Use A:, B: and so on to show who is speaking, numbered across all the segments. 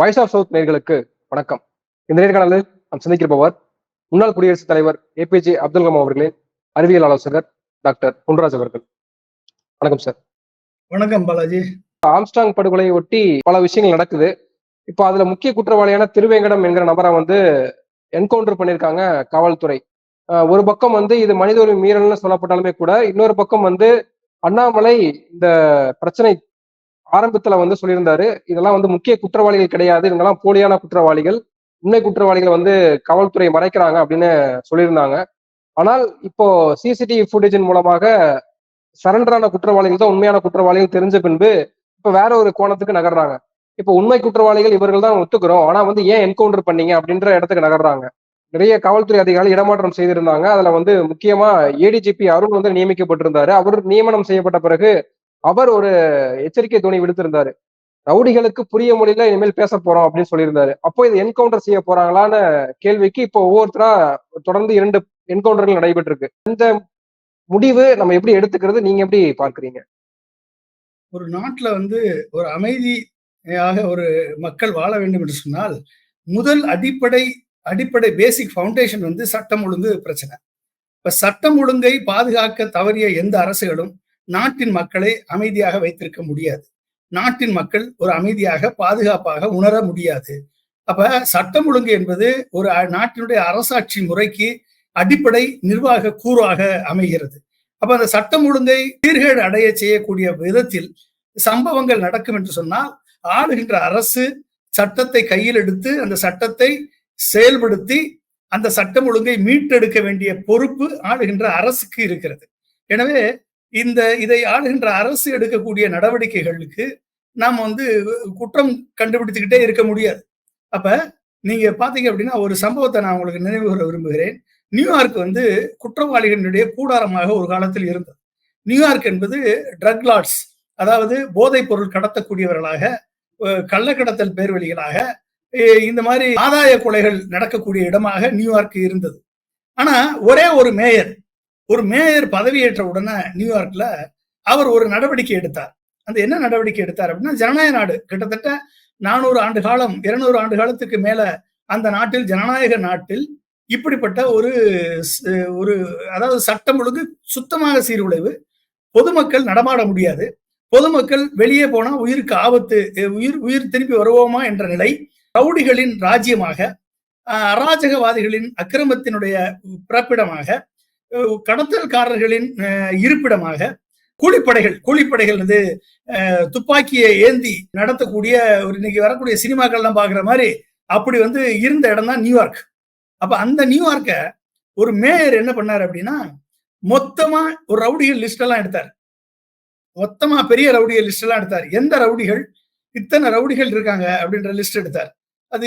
A: Voice of south நேர்களுக்கு வணக்கம். இந்த நேர்காணலில் நாம் சந்திக்கிறவர் முன்னாள் குடியரசுத் தலைவர் ஏபிஜே அப்துல் கலாம் அவர்களின் அறிவியல் ஆலோசகர் டாக்டர் பொன்ராஜ் அவர்கள். வணக்கம் சார்.
B: வணக்கம் பாலாஜி.
A: ஆம்ஸ்டாங் படுகொலையை ஒட்டி பல விஷயங்கள் நடக்குது. இப்போ அதுல முக்கிய குற்றவாளியான திருவேங்கடம் என்கிற நபரை வந்து என்கவுண்டர் பண்ணியிருக்காங்க காவல்துறை. ஒரு பக்கம் வந்து இது மனித உரிமை மீறல்னு சொல்லப்பட்டாலுமே கூட இன்னொரு பக்கம் வந்து அண்ணாமலை இந்த பிரச்சனை ஆரம்பத்துல வந்து சொல்லியிருந்தாரு இதெல்லாம் வந்து முக்கிய குற்றவாளிகள் கிடையாது இவங்கெல்லாம் போலியான குற்றவாளிகள் உண்மை குற்றவாளிகளை வந்து காவல்துறை மறைக்கிறாங்க அப்படின்னு சொல்லியிருந்தாங்க. ஆனால் இப்போ சிசிடிவி ஃபுட்டேஜின் மூலமாக சரண்டரான குற்றவாளிகள் தான் உண்மையான குற்றவாளிகள் தெரிஞ்ச பின்பு இப்ப வேற ஒரு கோணத்துக்கு நகர்றாங்க. இப்போ உண்மை குற்றவாளிகள் இவர்கள் தான் ஒத்துக்கிறோம் ஆனா வந்து ஏன் என்கவுண்டர் பண்ணீங்க அப்படின்ற இடத்துக்கு நகர்றாங்க. நிறைய காவல்துறை அதிகாரிகள் இடமாற்றம் செய்திருந்தாங்க அதுல வந்து முக்கியமா ஏடிஜிபி அருண் வந்து நியமிக்கப்பட்டிருந்தாரு. அவர் நியமனம் செய்யப்பட்ட பிறகு அவர் ஒரு எச்சரிக்கை துணி விடுத்திருந்தாரு. ரவுடிகளுக்கு புரிய முடியல இனிமேல் பேச போறோம் அப்படின்னு சொல்லியிருந்தாரு. அப்போ இது என்கவுண்டர் செய்ய போறாங்களான்னு கேள்விக்கு இப்போ ஒவ்வொருத்தரா தொடர்ந்து இரண்டு என்கவுண்டர்கள் நடைபெற்று இருக்கு இந்த முடிவு நம்ம எப்படி எடுத்துக்கிறது நீங்க எப்படி பார்க்கறீங்க?
B: ஒரு நாட்டுல வந்து ஒரு அமைதியாக ஒரு மக்கள் வாழ வேண்டும் என்று சொன்னால் முதல் அடிப்படை அடிப்படை பேசிக் ஃபவுண்டேஷன் வந்து சட்டம் ஒழுங்கு பிரச்சனை. இப்ப சட்டம் ஒழுங்கை பாதுகாக்க தவறிய எந்த அரசுகளும் நாட்டின் மக்களை அமைதியாக வைத்திருக்க முடியாது. நாட்டின் மக்கள் ஒரு அமைதியாக பாதுகாப்பாக உணர முடியாது. அப்ப சட்டம் ஒழுங்கு என்பது ஒரு நாட்டினுடைய அரசாட்சி முறைக்கு அடிப்படை நிர்வாக கூறாக அமைகிறது. அப்ப அந்த சட்டம் ஒழுங்கை சீர்கேடு அடைய செய்யக்கூடிய விதத்தில் சம்பவங்கள் நடக்கும் என்று சொன்னால் ஆளுகின்ற அரசு சட்டத்தை கையில் எடுத்து அந்த சட்டத்தை செயல்படுத்தி அந்த சட்டம் ஒழுங்கை மீட்டெடுக்க வேண்டிய பொறுப்பு ஆளுகின்ற அரசுக்கு இருக்கிறது. எனவே இந்த இதை ஆளுகின்ற அரசு எடுக்கக்கூடிய நடவடிக்கைகளுக்கு நாம் வந்து குற்றம் கண்டுபிடித்துக்கிட்டே இருக்க முடியாது. அப்ப நீங்க பாத்தீங்க அப்படின்னா ஒரு சம்பவத்தை நான் உங்களுக்கு நினைவு கூற விரும்புகிறேன். நியூயார்க் வந்து குற்றவாளிகளுடைய கூடாரமாக ஒரு காலத்தில் இருந்தது. நியூயார்க் என்பது ட்ரக் லார்ட்ஸ் அதாவது போதைப் பொருள் கடத்தக்கூடியவர்களாக கள்ளக்கடத்தல் பேர்வழிகளாக இந்த மாதிரி ஆதாய கொலைகள் நடக்கக்கூடிய இடமாக நியூயார்க் இருந்தது. ஆனா ஒரே ஒரு மேயர் ஒரு மேயர் பதவியேற்ற உடனே நியூயார்க்ல அவர் ஒரு நடவடிக்கை எடுத்தார். அந்த என்ன நடவடிக்கை எடுத்தார் அப்படின்னா ஜனநாயக நாடு. கிட்டத்தட்ட நானூறு ஆண்டு காலம் இருநூறு ஆண்டு காலத்துக்கு மேல அந்த நாட்டில் ஜனநாயக நாட்டில் இப்படிப்பட்ட ஒரு ஒரு அதாவது சட்டம் ஒழுங்கு சுத்தமாக சீர்குலைவு பொதுமக்கள் நடமாட முடியாது. பொதுமக்கள் வெளியே போனா உயிருக்கு ஆபத்து உயிர் உயிர் திரும்பி வருவோமா என்ற நிலை ரவுடிகளின் ராஜ்யமாக அராஜகவாதிகளின் அக்கிரமத்தினுடைய பிறப்பிடமாக கடத்தல்காரர்களின் இருப்பிடமாக கூலிப்படைகள் கூலிப்படைகள் வந்து துப்பாக்கியை ஏந்தி நடத்தக்கூடிய ஒரு இன்னைக்கு வரக்கூடிய சினிமாக்கள்லாம் பாக்குற மாதிரி அப்படி வந்து இருந்த இடம் தான் நியூயார்க். அப்ப அந்த நியூயார்க்க ஒரு மேயர் என்ன பண்ணாரு அப்படின்னா மொத்தமா ஒரு ரவுடிகள் லிஸ்ட் எல்லாம் எடுத்தார். மொத்தமா பெரிய ரவுடிகள் லிஸ்ட் எல்லாம் எடுத்தார். எந்த ரவுடிகள் இத்தனை ரவுடிகள் இருக்காங்க அப்படின்ற லிஸ்ட் எடுத்தார். அது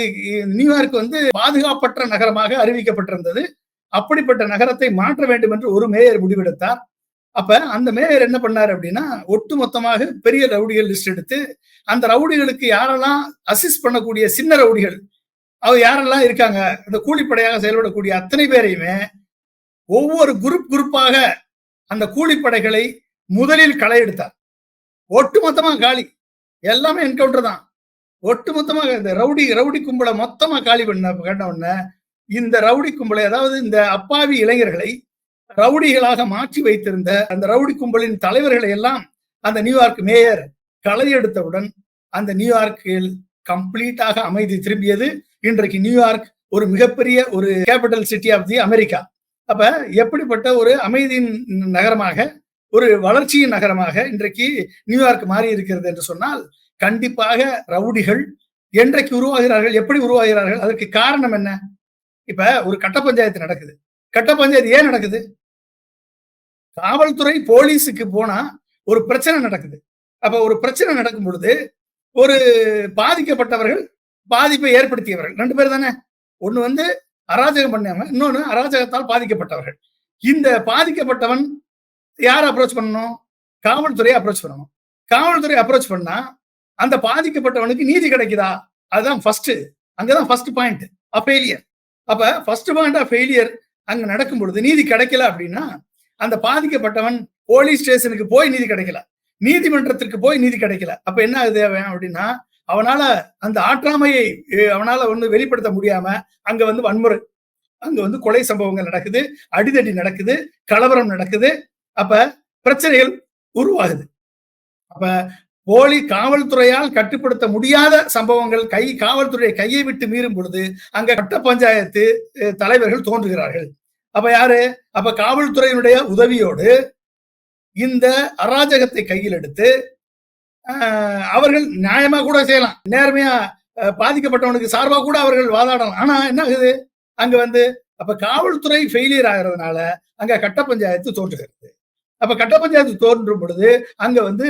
B: நியூயார்க் வந்து பாதுகாப்பற்ற நகரமாக அறிவிக்கப்பட்டிருந்தது. அப்படிப்பட்ட நகரத்தை மாற்ற வேண்டும் என்று ஒரு மேயர் முடிவெடுத்தார். அப்ப அந்த மேயர் என்ன பண்ணாரு அப்படின்னா ஒட்டு மொத்தமாக பெரிய ரவுடிகள் லிஸ்ட் எடுத்து அந்த ரவுடிகளுக்கு யாரெல்லாம் அசிஸ்ட் பண்ணக்கூடிய சின்ன ரவுடிகள் அவ யாரெல்லாம் இருக்காங்க இந்த கூலிப்படையாக செயல்படக்கூடிய அத்தனை பேரையுமே ஒவ்வொரு குரூப் குரூப்பாக அந்த கூலிப்படைகளை முதலில் களை எடுத்தார். ஒட்டுமொத்தமா காலி எல்லாமே என்கவுண்டர் தான். ஒட்டுமொத்தமாக இந்த ரவுடி ரவுடி கும்பலை மொத்தமா காலி பண்ண கண்ட உடனே இந்த ரவுடி கும்பலை அதாவது இந்த அப்பாவி இளைஞர்களை ரவுடிகளாக மாற்றி வைத்திருந்த அந்த ரவுடி கும்பலின் தலைவர்களை எல்லாம் அந்த நியூயார்க் மேயர் களை எடுத்தவுடன் அந்த நியூயார்க்கில் கம்ப்ளீட்டாக அமைதி திரும்பியது. இன்றைக்கு நியூயார்க் ஒரு மிகப்பெரிய ஒரு capital city of the America. அப்ப எப்படிப்பட்ட ஒரு அமைதியின் நகரமாக ஒரு வளர்ச்சியின் நகரமாக இன்றைக்கு நியூயார்க் மாறி இருக்கிறது என்று சொன்னால் கண்டிப்பாக ரவுடிகள் என்றைக்கு உருவாகிறார்கள் எப்படி உருவாகிறார்கள் அதற்கு காரணம் என்ன? இப்ப ஒரு கட்ட பஞ்சாயத்து நடக்குது. கட்ட பஞ்சாயத்து ஏன் நடக்குது? காவல்துறை போலீஸுக்கு போனா ஒரு பிரச்சனை நடக்குது. அப்ப ஒரு பிரச்சனை நடக்கும் பொழுது ஒரு பாதிக்கப்பட்டவர்கள் பாதிப்பை ஏற்படுத்தியவர்கள். ரெண்டு பேர் தானே? ஒண்ணு வந்து அராஜகம் பண்ணாம இன்னொன்னு அராஜகத்தால் பாதிக்கப்பட்டவர்கள். இந்த பாதிக்கப்பட்டவன் யார் அப்ரோச் பண்ணணும்? காவல்துறையை அப்ரோச் பண்ணணும். காவல்துறை அப்ரோச் பண்ணா அந்த பாதிக்கப்பட்டவனுக்கு நீதி கிடைக்குதா? அதுதான் ஃபர்ஸ்ட் அங்கதான் ஃபர்ஸ்ட் பாயிண்ட் ஃபெயிலியர் அப்ப ஃபர்ஸ்ட் பாயிண்ட் ஆஃப் ஃபெயிலியர் அங்க நடக்கும் பொழுது நீதி கிடைக்கல அப்படின்னா அந்த பாதிக்கப்பட்டவன் போலீஸ் ஸ்டேஷனுக்கு போய் நீதி கிடைக்கல. நீதிமன்றத்திற்கு போய் நீதி கிடைக்கல. அப்ப என்ன ஆகுது அப்படின்னா அவனால அந்த ஆற்றாமையை அவனால ஒண்ணு வெளிப்படுத்த முடியாம அங்க வந்து வன்முறை. அங்க வந்து கொலை சம்பவங்கள் நடக்குது அடிதடி நடக்குது கலவரம் நடக்குது. அப்ப பிரச்சனைகள் உருவாகுது. அப்ப போலி காவல்துறையால் கட்டுப்படுத்த முடியாத சம்பவங்கள் கை காவல்துறை கையை விட்டு மீறும் பொழுது அங்க கட்ட பஞ்சாயத்து தலைவர்கள் தோன்றுகிறார்கள். அப்ப யாரு? அப்ப காவல்துறையினுடைய உதவியோடு இந்த அராஜகத்தை கையில் எடுத்து அவர்கள் நியாயமா கூட செய்யலாம். நேர்மையா பாதிக்கப்பட்டவனுக்கு சார்பா கூட அவர்கள் வாதாடலாம். ஆனா என்ன ஆகுது? அங்க வந்து அப்ப காவல்துறை ஃபெயிலியர் ஆகிறதுனால அங்க கட்ட பஞ்சாயத்து தோன்றுகிறது. அப்ப கட்ட பஞ்சாயத்து தோன்றும் பொழுது அங்க வந்து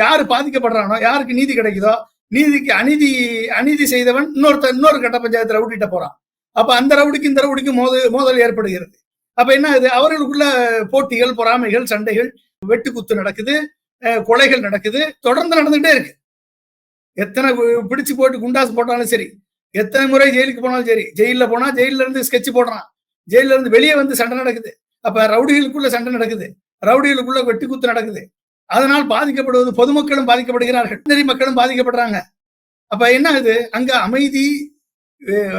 B: யாரு பாதிக்கப்படுறானோ யாருக்கு நீதி கிடைக்குதோ நீதிக்கு அநீதி அநீதி செய்தவன் இன்னொருத்த இன்னொரு கட்ட பஞ்சாயத்து ரவுடிட்ட போறான். அப்ப அந்த ரவுடிக்கு இந்த ரவுடிக்கு மோத மோதல் ஏற்படுகிறது. அப்ப என்ன ஆகுது? அவர்களுக்குள்ள போட்டிகள் பொறாமைகள் சண்டைகள் வெட்டுக்குத்து நடக்குது அஹ் கொலைகள் நடக்குது தொடர்ந்து நடந்துகிட்டே இருக்கு. எத்தனை பிடிச்சு போட்டு குண்டாஸ் போட்டாலும் சரி எத்தனை முறை ஜெயிலுக்கு போனாலும் சரி ஜெயில போனா ஜெயில இருந்து ஸ்கெட்ச் போடுறான். ஜெயில இருந்து வெளியே வந்து சண்டை நடக்குது. அப்ப ரவுடிகளுக்குள்ள சண்டை நடக்குது. ரவுடிகளுக்குள்ள வெட்டுக்குத்து நடக்குது. அதனால் பாதிக்கப்படுவது பொதுமக்களும் பாதிக்கப்படுகிறார்கள். நெறி மக்களும் பாதிக்கப்படுறாங்க. அப்ப என்ன ஆகுது அங்க அமைதி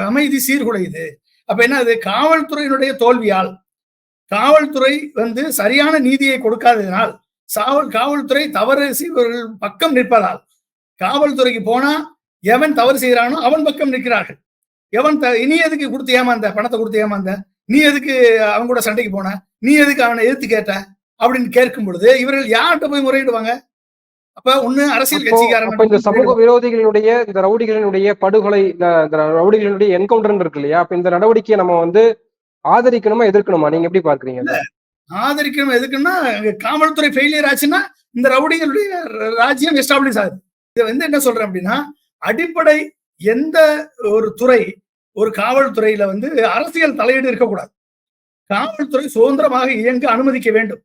B: அமைதி சீர்குலையுது அப்ப என்ன ஆகுது காவல்துறையினுடைய தோல்வியால். காவல்துறை வந்து சரியான நீதியை கொடுக்காததினால் சாவல் காவல்துறை தவறு செய்பவர்கள் பக்கம் நிற்பதால் காவல்துறைக்கு போனா எவன் தவறு செய்யறானோ அவன் பக்கம் நிற்கிறார்கள். எவன் த- நீ எதுக்கு கொடுத்து ஏமாந்த? பணத்தை கொடுத்து ஏமாந்த? நீ எதுக்கு அவன் கூட சண்டைக்கு போன? நீ எதுக்கு அவனை எதிர்த்து கேட்ட? அப்படின்னு கேட்கும் பொழுது இவர்கள் யார்கிட்ட போய் முறையிடுவாங்க? அப்ப ஒண்ணு அரசியல்
A: அப்ப இந்த சமூக
B: கட்சிக்காரன்
A: விரோதிகளினுடைய இந்த ரவுடிகளினுடைய படுகொலை இந்த ரவுடிகளினுடைய என்கவுண்டர் இருக்கு இல்லையா? அப்ப இந்த நடவடிக்கையை நம்ம வந்து ஆதரிக்கணுமா எதிர்க்கணுமா? நீங்க எப்படி பார்க்கறீங்க அதை?
B: ஆதரிக்கணும் எதுக்குன்னா காவல்துறை ஃபெயிலியர் ஆச்சுன்னா இந்த ரவுடிகளுடைய ராஜ்யம் எஸ்டாப்ளிஷ் ஆகுது. இது வந்து என்ன சொல்றேன் அப்படின்னா அடிப்படை எந்த ஒரு துறை ஒரு காவல்துறையில வந்து அரசியல் தலையீடு இருக்கக்கூடாது. காவல்துறை சுதந்திரமாக இயங்க அனுமதிக்க வேண்டும்.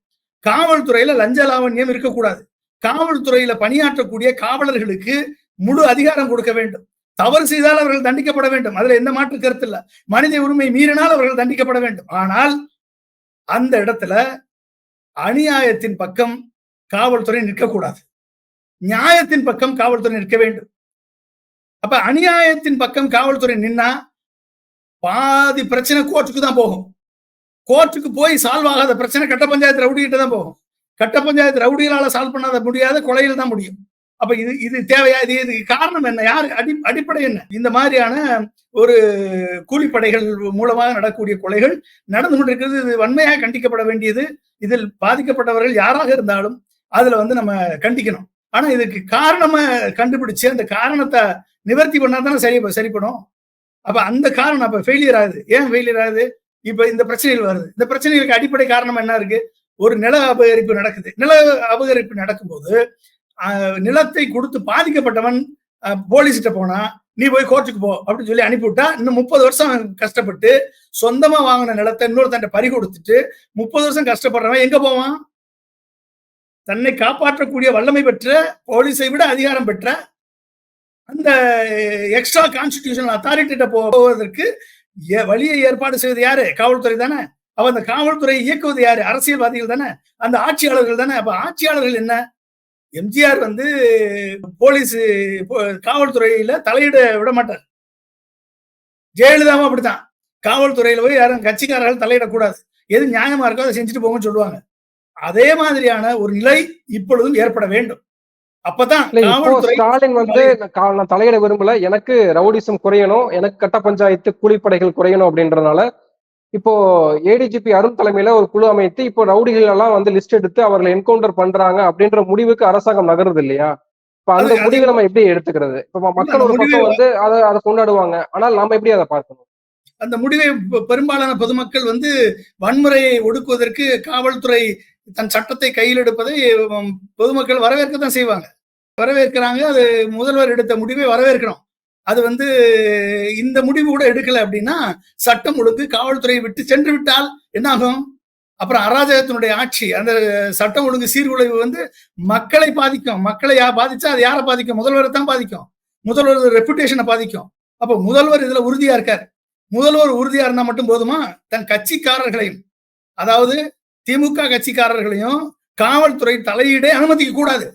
B: காவல்துறையில லஞ்ச லாவண்யம் இருக்கக்கூடாது. காவல்துறையில பணியாற்றக்கூடிய காவலர்களுக்கு முழு அதிகாரம் கொடுக்க வேண்டும். தவறு செய்தால் அவர்கள் தண்டிக்கப்பட வேண்டும். அதுல எந்த மாற்று கருத்து இல்ல. மனித உரிமை மீறினால் அவர்கள் தண்டிக்கப்பட வேண்டும். ஆனால் அந்த இடத்துல அநியாயத்தின் பக்கம் காவல்துறை நிற்கக்கூடாது. நியாயத்தின் பக்கம் காவல்துறை நிற்க வேண்டும். அப்ப அநியாயத்தின் பக்கம் காவல்துறை நின்னா பாதி பிரச்சனை கோர்ட்டுக்கு தான் போகும். கோர்ட்டுக்கு போய் சால்வ் ஆகாத பிரச்சனை கட்ட பஞ்சாயத்து ரவுடிகிட்ட தான் போகும். கட்ட பஞ்சாயத்து ரவுடிகளால சால்வ் பண்ணாத முடியாத கொலையில் தான் முடியும். அப்ப இது இது தேவையா இது இதுக்கு காரணம் என்ன? யாரு அடி அடிப்படை என்ன? இந்த மாதிரியான ஒரு கூலிப்படைகள் மூலமாக நடக்கக்கூடிய கொலைகள் நடந்து கொண்டிருக்கிறது. இது வன்மையாக கண்டிக்கப்பட வேண்டியது. இதில் பாதிக்கப்பட்டவர்கள் யாராக இருந்தாலும் அதுல வந்து நம்ம கண்டிக்கணும். ஆனா இதுக்கு காரணமா கண்டுபிடிச்சு அந்த காரணத்தை நிவர்த்தி பண்ணா தானே சரி சரிப்படும்? அப்ப அந்த காரணம் அப்ப ஃபெயிலியர் ஆகுது. ஏன் ஃபெயிலியர் ஆகுது? இப்ப இந்த பிரச்சனைகள் வருது. இந்த பிரச்சனைகளுக்கு அடிப்படை காரணம் என்ன இருக்கு? ஒரு நில அபகரிப்பு நடக்குது. நில அபகரிப்பு நடக்கும்போது நிலத்தை கொடுத்து பாதிக்கப்பட்டவன் போலீஸ்கிட்ட போனா நீ போய் கோர்ட்டுக்கு போ அப்படின்னு சொல்லி அனுப்பிவிட்டா இன்னும் முப்பது வருஷம் கஷ்டப்பட்டு சொந்தமா வாங்கின நிலத்தை இன்னொருத்தன்ட்ட பறி கொடுத்துட்டு முப்பது வருஷம் கஷ்டப்படுறவன் எங்க போவான்? தன்னை காப்பாற்றக்கூடிய வல்லமை பெற்ற போலீஸை விட அதிகாரம் பெற்ற அந்த எக்ஸ்ட்ரா கான்ஸ்டிடியூஷனல் அத்தாரிட்ட போவதற்கு வழியை ஏற்பாடு செய்வது யாரு? காவல்துறை தானே. அப்ப அந்த காவல்துறையை இயக்குவது யாரு? அரசியல்வாதிகள் தானே. அந்த ஆட்சியாளர்கள் தானே. அப்ப ஆட்சியாளர்கள் என்ன? எம்ஜிஆர் வந்து போலீஸ் போ- காவல்துறையில தலையிட விட மாட்டார். ஜெயலலிதாவும் அப்படித்தான். காவல்துறையில போய் யாரும் கட்சிக்காரர்கள் தலையிடக்கூடாது. எது நியாயமா இருக்கோ அதை செஞ்சுட்டு போங்கன்னு சொல்லுவாங்க. அதே மாதிரியான ஒரு நிலை இப்பொழுதும் ஏற்பட வேண்டும்.
A: ஸ்டாலின் வந்து நான் தலையிட விரும்பல. எனக்கு ரவுடிசம் குறையணும் எனக்கு கட்ட பஞ்சாயத்து கூலிப்படைகள் குறையணும் அப்படின்றதுனால இப்போ ஏடிஜிபி அருண் தலைமையில ஒரு குழு அமைத்து இப்போ ரவுடிகள் எல்லாம் வந்து லிஸ்ட் எடுத்து அவர்களை என்கவுண்டர் பண்றாங்க அப்படின்ற முடிவுக்கு அரசாங்கம் நகருது இல்லையா? இப்ப அந்த முடிவை நம்ம எப்படி எடுத்துக்கிறது? இப்ப மக்கள் ஒரு பக்கம் வந்து அதை அதை கொண்டாடுவாங்க. ஆனால் நாம எப்படி அதை பார்க்கணும்?
B: அந்த முடிவை பெரும்பாலான பொதுமக்கள் வந்து வன்முறையை ஒடுக்குவதற்கு காவல்துறை தன் சட்டத்தை கையில் எடுப்பதை பொதுமக்கள் வரவேற்கத்தான் செய்வாங்க. வரவேற்கிறாங்க. அது முதல்வர் எடுத்த முடிவை வரவேற்கிறோம். அது வந்து இந்த முடிவு கூட எடுக்கல அப்படின்னா சட்டம் ஒழுங்கு காவல்துறையை விட்டு சென்று விட்டால் என்ன ஆகும் அப்புறம் அராஜகத்தினுடைய ஆட்சி அந்த சட்டம் ஒழுங்கு சீர்குலைவு வந்து மக்களை பாதிக்கும். மக்களை யா பாதிச்சா அது யாரை பாதிக்கும்? முதல்வரை தான் பாதிக்கும். முதல்வர் ரெப்புடேஷனை பாதிக்கும். அப்போ முதல்வர் இதுல உறுதியா இருக்கார். முதல்வர் உறுதியா இருந்தா மட்டும் போதுமா? தன் கட்சிக்காரர்களையும் அதாவது திமுக கட்சிக்காரர்களையும் காவல்துறை தலையீடே அனுமதிக்க கூடாது.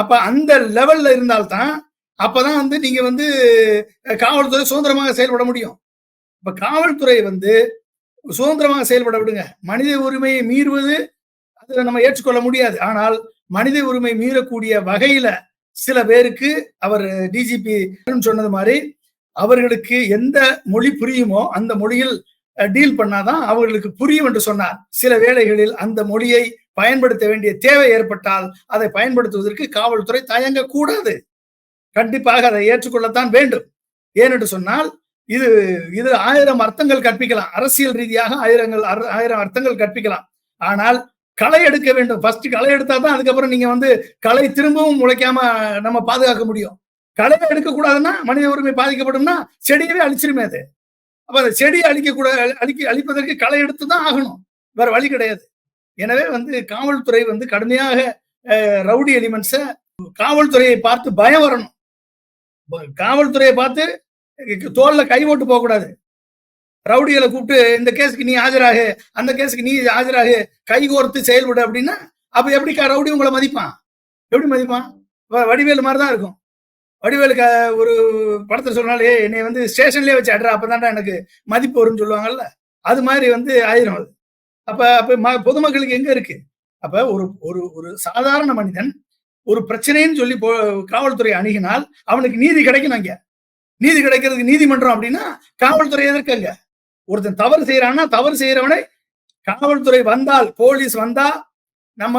B: அப்ப அந்த லெவல்ல இருந்தால்தான் அப்பதான் வந்து நீங்க வந்து காவல்துறை சுதந்திரமாக செயல்பட முடியும். இப்ப காவல்துறை வந்து சுதந்திரமாக செயல்பட விடுங்க. மனித உரிமையை மீறுவது அதை நம்ம ஏற்றுக்கொள்ள முடியாது. ஆனால் மனித உரிமை மீறக்கூடிய வகையில சில பேருக்கு அவர் டிஜிபி சொன்னது மாதிரி அவர்களுக்கு எந்த மொழி புரியுமோ அந்த மொழியில் டீல் பண்ணாதான் அவர்களுக்கு புரியும் என்று சொன்னார். சில வேளைகளில் அந்த மொழியை பயன்படுத்த வேண்டிய தேவை ஏற்பட்டால் அதை பயன்படுத்துவதற்கு காவல்துறை தயங்க கூடாது கண்டிப்பாக அதை ஏற்றுக்கொள்ளத்தான் வேண்டும். ஏனென்று சொன்னால் இது இது ஆயிரம் அர்த்தங்கள் கற்பிக்கலாம். அரசியல் ரீதியாக ஆயிரங்கள் ஆயிரம் அர்த்தங்கள் கற்பிக்கலாம். ஆனால் களை எடுக்க வேண்டும். ஃபர்ஸ்ட் களை எடுத்தா தான் அதுக்கப்புறம் நீங்க வந்து களை திரும்பவும் முளைக்காம நம்ம பாதுகாக்க முடியும். களையை எடுக்க கூடாதுன்னா மனித உரிமை பாதிக்கப்படும்னா செடியவே அழிச்சிருமே அது. அப்ப அந்த செடியை அழிக்க கூட அழிக்க அழிப்பதற்கு களை எடுத்து தான் ஆகணும். வேற வழி கிடையாது. எனவே வந்து காவல்துறை வந்து கடுமையாக ரவுடி எலிமெண்ட்ஸை காவல்துறையை பார்த்து பயம் வரணும். காவல்துறையை பார்த்து தோல்ல கை ஓட்டு போகக்கூடாது. ரவுடிகளை கூப்பிட்டு இந்த கேஸுக்கு நீ ஆஜராகு அந்த கேஸுக்கு நீ ஆஜராகு கை கோர்த்து செயல்படு அப்படின்னா அப்ப எப்படிக்கா ரவுடி உங்களை மதிப்பான்? எப்படி மதிப்பான்? வடிவேலு மாதிரி தான் இருக்கும். வடிவேலு க- ஒரு படத்தில் சொன்னாலே என்னை வந்து ஸ்டேஷன்லயே வச்சு அட்ரா அப்பதான்டா எனக்கு மதிப்பு வரும்னு சொல்லுவாங்கல்ல அது மாதிரி வந்து ஆயிரும் அது. அப்ப அப்ப ம- பொதுமக்களுக்கு எங்க இருக்கு? அப்ப ஒரு ஒரு ஒரு சாதாரண மனிதன் ஒரு பிரச்சனைன்னு சொல்லி போ- காவல்துறை அணுகினால் அவனுக்கு நீதி கிடைக்கணும் அங்க. நீதி கிடைக்கிறதுக்கு நீதிமன்றம் அப்படின்னா காவல்துறை எதிர்க்கங்க ஒருத்தன் தவறு செய்யறான்னா தவறு செய்யறவனை காவல்துறை வந்தால் போலீஸ் வந்தா நம்ம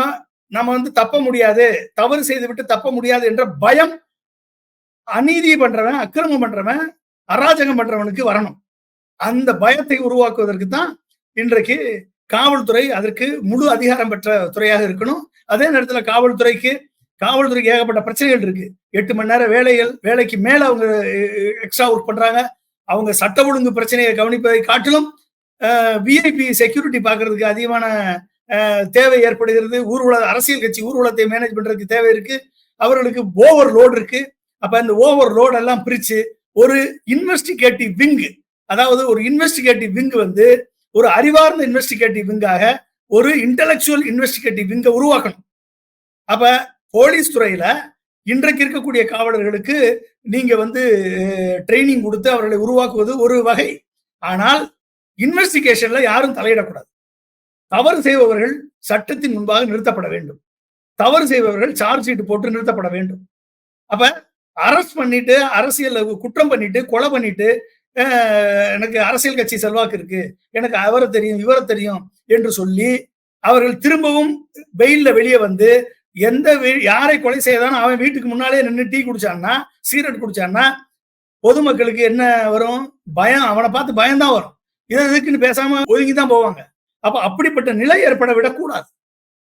B: நம்ம வந்து தப்ப முடியாது தவறு செய்து விட்டு தப்ப முடியாது என்ற பயம் அநீதி பண்றவன் அக்கிரமம் பண்றவன் அராஜகம் பண்றவனுக்கு வரணும். அந்த பயத்தை உருவாக்குவதற்கு தான் இன்றைக்கு காவல்துறை அதற்கு முழு அதிகாரம் பெற்ற துறையாக இருக்கணும். அதே நேரத்தில் காவல்துறைக்கு காவல்துறைக்கு ஏகப்பட்ட பிரச்சனைகள் இருக்கு. எட்டு மணி நேரம் வேலைகள் வேலைக்கு மேல அவங்க எக்ஸ்ட்ரா ஒர்க் பண்றாங்க. அவங்க சட்ட ஒழுங்கு பிரச்சனையை கவனிப்பதை காட்டிலும் விஐபி செக்யூரிட்டி பார்க்கறதுக்கு அதிகமான தேவை ஏற்படுகிறது. ஊர்வல அரசியல் கட்சி ஊர்வலத்தை மேனேஜ் பண்றதுக்கு தேவை இருக்கு. அவர்களுக்கு ஓவர் லோடு இருக்கு. அப்ப அந்த ஓவர் லோட் எல்லாம் பிரிச்சு ஒரு இன்வெஸ்டிகேட்டிவ் விங்கு அதாவது ஒரு இன்வெஸ்டிகேட்டிவ் விங்கு வந்து ஒரு அறிவார்ந்த இன்வெஸ்டிகேட்டிவ் விங்காக ஒரு இன்டலெக்சுவல் இன்வெஸ்டிகேட்டிவ் விங்கை உருவாக்கணும். அப்ப போலீஸ் துறையில இன்றைக்கு இருக்கக்கூடிய காவலர்களுக்கு நீங்க வந்து ட்ரைனிங் கொடுத்து அவர்களை உருவாக்குவது ஒரு வகை. ஆனால் இன்வெஸ்டிகேஷன்ல யாரும் தலையிடக்கூடாது. தவறு செய்பவர்கள் சட்டத்தின் முன்பாக நிறுத்தப்பட வேண்டும். தவறு செய்பவர்கள் சார்ஜ் ஷீட் போட்டு நிறுத்தப்பட வேண்டும். அப்ப அரெஸ்ட் பண்ணிட்டு அரசியல் குற்றம் பண்ணிட்டு கொலை பண்ணிட்டு எனக்கு அரசியல் கட்சி செல்வாக்கு இருக்கு எனக்கு அவரை தெரியும் இவரை தெரியும் என்று சொல்லி அவர்கள் திரும்பவும் வெயில்ல வெளியே வந்து எந்த யாரை கொலை செய்தாலும் அவன் வீட்டுக்கு முன்னாலே நின்று டீ குடிச்சான்னா சிகரெட் குடிச்சான்னா பொதுமக்களுக்கு என்ன வரும்? பயம் அவனை பார்த்து பயம்தான் வரும். இது இதுக்குன்னு பேசாம ஒதுங்கி தான் போவாங்க. அப்ப அப்படிப்பட்ட நிலை ஏற்பட விடக்கூடாது.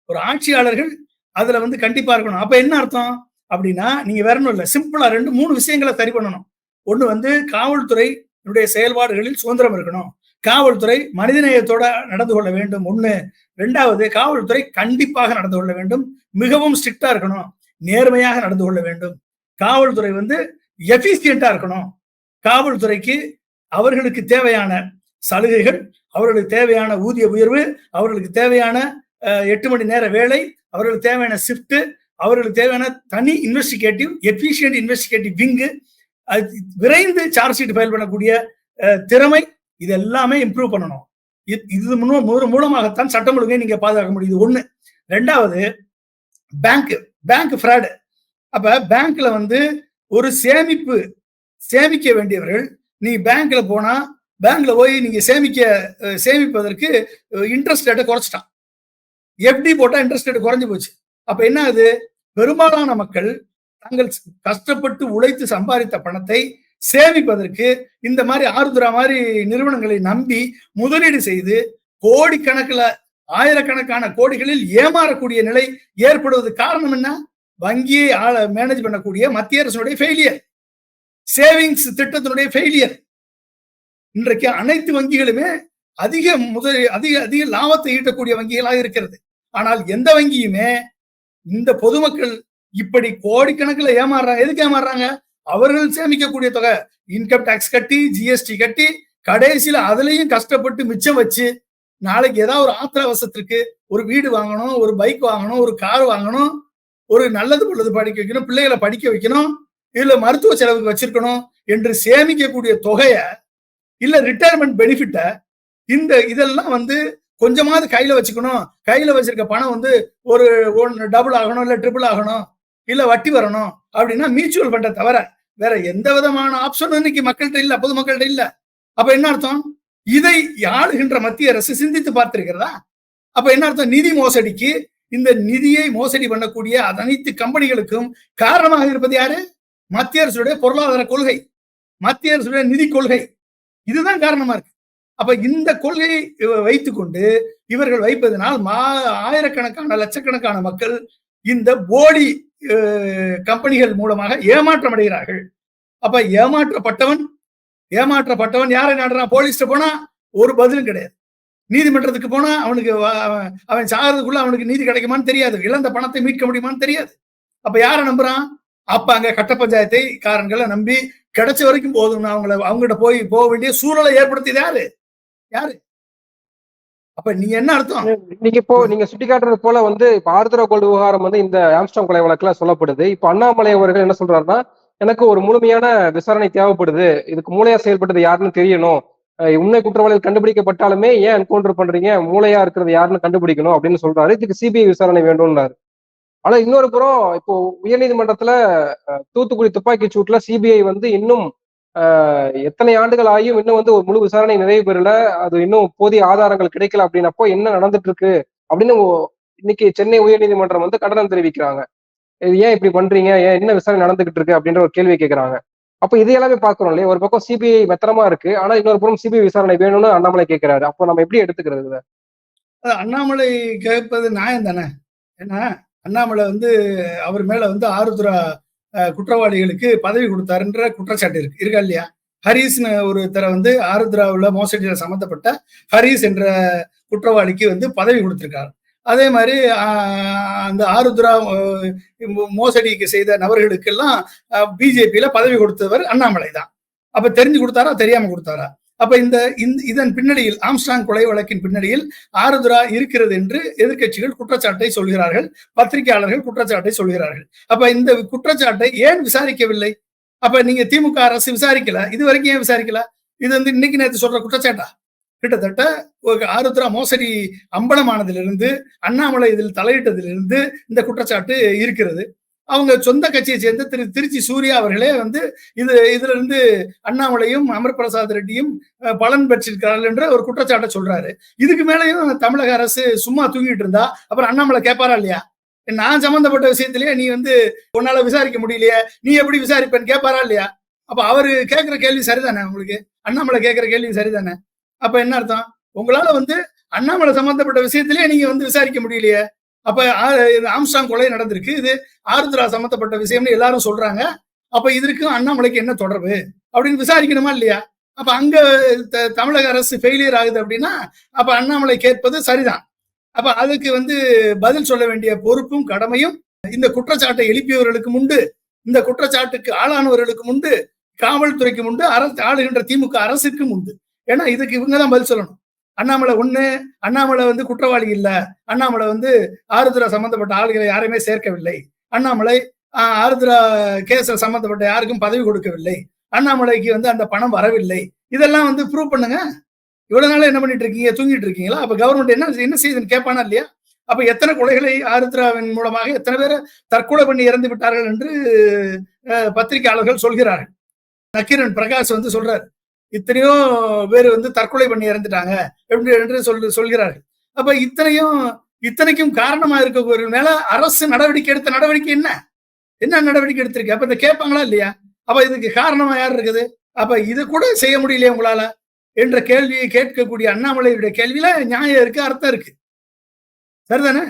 B: ஒரு ஆட்சியாளர்கள் அதுல வந்து கண்டிப்பா இருக்கணும். அப்ப என்ன அர்த்தம்? அப்படின்னா நீங்க வேற ஒன்றும் இல்லை சிம்பிளா ரெண்டு மூணு விஷயங்களை சரி பண்ணணும். ஒண்ணு வந்து காவல்துறை என்னுடைய செயல்பாடுகளில் சுதந்திரம் இருக்கணும். காவல்துறை மனிதநேயத்தோட நடந்து கொள்ள வேண்டும். ஒண்ணு. ரெண்டாவது காவல்துறை கண்டிப்பாக நடந்து கொள்ள வேண்டும். மிகவும் ஸ்ட்ரிக்டா இருக்கணும். நேர்மையாக நடந்து கொள்ள வேண்டும். காவல்துறை வந்து எஃபிசியண்டா இருக்கணும். காவல்துறைக்கு அவர்களுக்கு தேவையான சலுகைகள் அவர்களுக்கு தேவையான ஊதிய உயர்வு அவர்களுக்கு தேவையான அஹ், எட்டு மணி நேர வேலை அவர்களுக்கு தேவையான ஷிஃப்ட் அவர்களுக்கு தேவையான தனி இன்வெஸ்டிகேட்டிவ் எஃபிஷியன்ட் இன்வெஸ்டிகேட்டிவ் விங்கு விரைந்து சார்ஜ் ஷீட் ஃபைல் பண்ணக்கூடிய திறமை இது எல்லாமே இம்ப்ரூவ் பண்ணணும் இது- இது மூலமாகத்தான் சட்டம் ஒழுங்கை நீங்க பாதுகாக்க முடியுது ஒண்ணு. ரெண்டாவது பேங்க் பேங்க் ஃப்ராடு அப்ப பேங்க்ல வந்து ஒரு சேமிப்பு சேமிக்க வேண்டியவர்கள் நீ பேங்க்ல போனா பேங்க்ல போய் நீங்க சேமிக்க சேமிப்பதற்கு இன்ட்ரெஸ்ட் ரேட்டை குறைச்சிட்டான். எஃப்டி போட்டா இன்ட்ரெஸ்ட் ரேட் குறைஞ்சு போச்சு. அப்ப என்ன ஆகுது? பெரும்பாலான மக்கள் தாங்கள் கஷ்டப்பட்டு உழைத்து சம்பாதித்த பணத்தை சேமிப்பதற்கு இந்த மாதிரி ஆருத்ரா மாதிரி நிறுவனங்களை நம்பி முதலீடு செய்து கோடிக்கணக்கில் ஆயிரக்கணக்கான கோடிகளில் ஏமாறக்கூடிய நிலை ஏற்படுவது காரணம் என்ன? வங்கியை மேனேஜ் பண்ணக்கூடிய மத்திய அரசுடைய ஃபெயிலியர் சேவிங்ஸ் திட்டத்தினுடைய ஃபெயிலியர் இன்றைக்கு அனைத்து வங்கிகளுமே அதிக முதல் அதிக அதிக லாபத்தை ஈட்டக்கூடிய வங்கிகளாக இருக்கிறது. ஆனால் எந்த வங்கியுமே இந்த பொதுமக்கள் இப்படி கோடிக்கணக்கில் ஏமாறுறாங்க. எதுக்கு ஏமாறுறாங்க? அவர்கள் சேமிக்கக்கூடிய தொகை இன்கம் டேக்ஸ் கட்டி ஜிஎஸ்டி கட்டி கடைசியில அதுலயும் கஷ்டப்பட்டு மிச்சம் வச்சு நாளைக்கு ஏதாவது ஒரு ஆத்திர அவசரத்திற்கு ஒரு வீடு வாங்கணும் ஒரு பைக் வாங்கணும் ஒரு கார் வாங்கணும் ஒரு நல்லது உள்ளது படிக்க வைக்கணும் பிள்ளைகளை படிக்க வைக்கணும் இல்ல மருத்துவ செலவுக்கு வச்சிருக்கணும் என்று சேமிக்கக்கூடிய தொகைய இல்ல ரிட்டையர்மெண்ட் பெனிஃபிட்ட இந்த இதெல்லாம் வந்து கொஞ்சமாவது கையில வச்சுக்கணும். கையில வச்சிருக்க பணம் வந்து ஒரு ஒன் டபுள் ஆகணும் இல்ல ட்ரிபிள் ஆகணும். இல்ல வட்டி வரணும் அப்படின்னா மியூச்சுவல் ஃபண்டை தவிர வேற எந்த விதமான ஆப்ஷனும் இன்னைக்கு மக்கள்கிட்ட இல்ல பொதுமக்கள்கிட்ட இல்ல. அப்ப என்ன அர்த்தம்? இதை ஆளுகின்ற மத்திய அரசு சிந்தித்து பார்த்திருக்கிறதா? அப்ப என்ன அர்த்தம்? நிதி மோசடிக்கு இந்த நிதியை மோசடி பண்ணக்கூடிய அனைத்து கம்பெனிகளுக்கும் காரணமாக இருப்பது யாரு? மத்திய அரசுடைய பொருளாதார கொள்கை. மத்திய அரசுடைய நிதி கொள்கை. இதுதான் காரணமா இருக்கு. அப்ப இந்த கொள்கையை வைத்துக்கொண்டு இவர்கள் வைப்பதனால் மா ஆயிரக்கணக்கான லட்சக்கணக்கான மக்கள் இந்த போலி கம்பெனிகள் மூலமாக ஏமாற்றம் அடைகிறார்கள் அப்ப ஏமாற்றப்பட்டவன் ஏமாற்றப்பட்டவன் யாரை நாடுறான்? போலீஸ்ட போனா ஒரு பதிலும் கிடையாது. நீதிமன்றத்துக்கு போனா அவனுக்கு அவன் சாகிறதுக்குள்ள அவனுக்கு நீதி கிடைக்குமான்னு தெரியாது. இழந்த பணத்தை மீட்க முடியுமான்னு தெரியாது. அப்ப யாரை நம்புறான்? அப்ப அங்க கட்ட பஞ்சாயத்தை காரங்களை நம்பி கிடைச்ச வரைக்கும் போதும் அவங்கள அவங்ககிட்ட போய் போக வேண்டிய சூழலை ஏற்படுத்தியது யாரு? யாரு? அப்ப நீங்க என்ன அர்த்தம்?
A: நீங்க இப்போ நீங்க சுட்டிக்காட்டுறது போல வந்து இப்ப ஆர்திரா கோல்டு விவகாரம் வந்து இந்த ஆம்ஸ்டாங் கொலை வழக்குல சொல்லப்படுது. இப்ப அண்ணாமலை அவர்கள் என்ன சொல்றாருன்னா எனக்கு ஒரு முழுமையான விசாரணை தேவைப்படுது. இதுக்கு மூளையா செயல்பட்டது யாருன்னு தெரியணும். உண்மை குற்றவாளிகள் கண்டுபிடிக்கப்பட்டாலுமே ஏன் என்கவுண்டர் பண்றீங்க? மூளையா இருக்கிறது யாருன்னு கண்டுபிடிக்கணும் அப்படின்னு சொல்றாரு. இதுக்கு சிபிஐ விசாரணை வேண்டும்னாரு. ஆனா இன்னொரு புறம் இப்போ உயர்நீதிமன்றத்துல தூத்துக்குடி துப்பாக்கி சூட்ல சிபிஐ வந்து இன்னும் எத்தனை ஆண்டுகள் ஆகியும் இன்னும் வந்து ஒரு முழு விசாரணை நிறைவு பெறல. அது இன்னும் போதிய ஆதாரங்கள் கிடைக்கல அப்படின்னப்போ என்ன நடந்துட்டு இருக்கு அப்படின்னு இன்னைக்கு சென்னை உயர்நீதிமன்றம் வந்து கண்டனம் தெரிவிக்கிறாங்க. இது ஏன் இப்படி பண்றீங்க? ஏன் என்ன விசாரணை நடந்துகிட்டு இருக்கு அப்படின்ற ஒரு கேள்வி கேட்கிறாங்க அப்ப இது எல்லாமே பாக்குறோம் இல்லையா? ஒரு பக்கம் சிபிஐ மெத்தனமா இருக்கு. ஆனா இன்னொரு புறம் சிபிஐ விசாரணை வேணும்னு அண்ணாமலை கேட்கிறாரு அப்போ நம்ம எப்படி எடுத்துக்கிறது
B: அண்ணாமலை கேட்பது நியாயம் தானே ஏன்னா அண்ணாமலை வந்து அவர் மேல வந்து ஆருத்ரா குற்றவாளிகளுக்கு பதவி கொடுத்தாருன்ற குற்றச்சாட்டு இருக்கு. இருக்கா இல்லையா? ஹரீஸ்னு ஒருத்தரை வந்து ஆருத்ராவில் மோசடியில சம்மந்தப்பட்ட ஹரீஸ் என்ற குற்றவாளிக்கு வந்து பதவி கொடுத்திருக்காரு. அதே மாதிரி அந்த ஆருத்ரா மோசடிக்கு செய்த நபர்களுக்கெல்லாம் பிஜேபியில பதவி கொடுத்தவர் அண்ணாமலை தான். அப்ப தெரிஞ்சு கொடுத்தாரா? தெரியாம கொடுத்தாரா? அப்ப இந்த இதன் பின்னணியில் ஆம்ஸ்டாங் கொலை வழக்கின் பின்னணியில் ஆருத்ரா இருக்கிறது என்று எதிர்க்கட்சிகள் குற்றச்சாட்டை சொல்கிறார்கள் பத்திரிகையாளர்கள் குற்றச்சாட்டை சொல்கிறார்கள். அப்ப இந்த குற்றச்சாட்டை ஏன் விசாரிக்கவில்லை? அப்ப நீங்க திமுக அரசு விசாரிக்கல இது வரைக்கும் ஏன் விசாரிக்கல? இது வந்து இன்னைக்கு நேற்று சொல்ற குற்றச்சாட்டா? கிட்டத்தட்ட ஒரு ஆருத்ரா மோசடி அம்பலமானதிலிருந்து அண்ணாமலை இதில் தலையிட்டதிலிருந்து இந்த குற்றச்சாட்டு இருக்கிறது. அவங்க சொந்த கட்சியை சேர்ந்த திரு திருச்சி சூர்யா அவர்களே வந்து இது இதுல இருந்து அண்ணாமலையும் அமர் பிரசாத் ரெட்டியும் பலன் பெற்றிருக்கிறார்கள் என்ற ஒரு குற்றச்சாட்டை சொல்றாரு. இதுக்கு மேலேயும் தமிழக அரசு சும்மா தூங்கிட்டு இருந்தா அப்புறம் அண்ணாமலை கேட்பாரா இல்லையா? நான் சம்பந்தப்பட்ட விஷயத்திலேயே நீ வந்து உன்னால விசாரிக்க முடியலையே நீ எப்படி விசாரிப்பேன்னு கேட்பாரா இல்லையா? அப்ப அவரு கேட்கிற கேள்வி சரிதானே உங்களுக்கு? அண்ணாமலை கேட்கிற கேள்வி சரிதானே? அப்ப என்ன அர்த்தம்? உங்களால வந்து அண்ணாமலை சம்பந்தப்பட்ட விஷயத்திலேயே நீங்க வந்து விசாரிக்க முடியலையே. அப்ப ஆ- ஆம்ஸ்டாங் கொலை நடந்திருக்கு. இது ஆருத்ரா சம்பந்தப்பட்ட விஷயம்னு எல்லாரும் சொல்றாங்க. அப்ப இதற்கும் அண்ணாமலைக்கு என்ன தொடர்பு? அப்படின்னு விசாரிக்கணுமா இல்லையா? அப்ப அங்க த- தமிழக அரசு ஃபெயிலியர் ஆகுது அப்படின்னா அப்ப அண்ணாமலை கேட்பது சரிதான். அப்ப அதுக்கு வந்து பதில் சொல்ல வேண்டிய பொறுப்பும் கடமையும் இந்த குற்றச்சாட்டை எழுப்பியவர்களுக்கும் உண்டு. இந்த குற்றச்சாட்டுக்கு ஆளானவர்களுக்கும் உண்டு. காவல்துறைக்கும் உண்டு. அரசு ஆளுகின்ற திமுக அரசுக்கும் உண்டு. ஏன்னா இதுக்கு இவங்க தான் பதில் சொல்லணும். அண்ணாமலை ஒண்ணு அண்ணாமலை வந்து குற்றவாளி இல்ல. அண்ணாமலை வந்து ஆருத்ரா சம்பந்தப்பட்ட ஆளுகளை யாரையுமே சேர்க்கவில்லை. அண்ணாமலை ஆருத்ரா கேஸ்ல சம்பந்தப்பட்ட யாருக்கும் பதவி கொடுக்கவில்லை. அண்ணாமலைக்கு வந்து அந்த பணம் வரவில்லை. இதெல்லாம் வந்து ப்ரூவ் பண்ணுங்க. இவ்வளவு நாளா என்ன பண்ணிட்டு இருக்கீங்க? தூங்கிட்டு இருக்கீங்களா? அப்ப கவர்மெண்ட் என்ன என்ன செய்யுதுன்னு கேட்பானா இல்லையா? அப்ப எத்தனை கொலைகளை ஆருத்ராவின் மூலமாக எத்தனை பேர் தற்கொலை பண்ணி இறந்து விட்டார்கள் என்று பத்திரிகையாளர்கள் சொல்கிறார்கள். நக்கீரன் பிரகாஷ் வந்து சொல்றாரு. இத்தனையோ பேர் வந்து தற்கொலை பண்ணி இறந்துட்டாங்க. எப்படி என்று சொல் சொல்கிறார்கள். அப்ப இத்தனையும் இத்தனைக்கும் காரணமா இருக்க மேல அரசு நடவடிக்கை எடுத்த நடவடிக்கை என்ன? என்ன நடவடிக்கை எடுத்திருக்கு? அப்ப இதை கேட்பாங்களா இல்லையா? அப்ப இதுக்கு காரணமா யார் இருக்குது? அப்ப இது கூட செய்ய முடியலையே உங்களால? என்ற கேள்வியை கேட்கக்கூடிய அண்ணாமலையுடைய கேள்வியில நியாயம் இருக்கு அர்த்தம் இருக்கு. சரிதானே?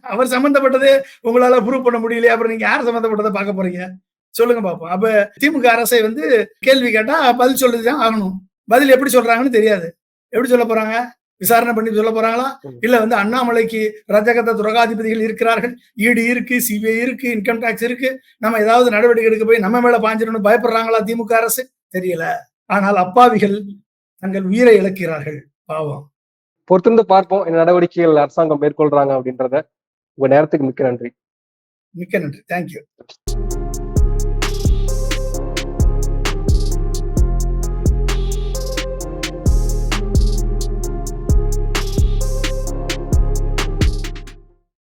B: அவர் சம்பந்தப்பட்டது உங்களால ப்ரூவ் பண்ண முடியலையே? அப்புறம் நீங்க யார் சம்பந்தப்பட்டதை பார்க்க போறீங்க? சொல்லுங்க பாப்போம். அப்ப திமுக அரசை வந்து கேள்வி கேட்டா பதில் சொல்லிதான் ஆகணும். பதில் எப்படி சொல்றாங்கன்னு தெரியாது. எப்படி சொல்ல போறாங்க? விசாரணை பண்ணி சொல்ல போறாங்களா? இல்ல வந்து அண்ணாமலைக்கு ரஜகத துரகாதிபதிகள் இருக்கிறார்கள். ஈடு இருக்கு சிபிஐ இருக்கு இன்கம் டாக்ஸ் இருக்கு. நம்ம ஏதாவது நடவடிக்கை எடுக்க போய் நம்ம மேல பாஞ்சிடணும் பயப்படுறாங்களா திமுக அரசு? தெரியல. ஆனால் அப்பாவிகள் தங்கள் உயிரை இழக்கிறார்கள். பாவம்.
A: பொறுத்திருந்து பார்ப்போம். என்ன நடவடிக்கைகள் அரசாங்கம் மேற்கொள்றாங்க அப்படின்றத. உங்க நேரத்துக்கு மிக்க நன்றி.
B: மிக்க நன்றி. தேங்க்யூ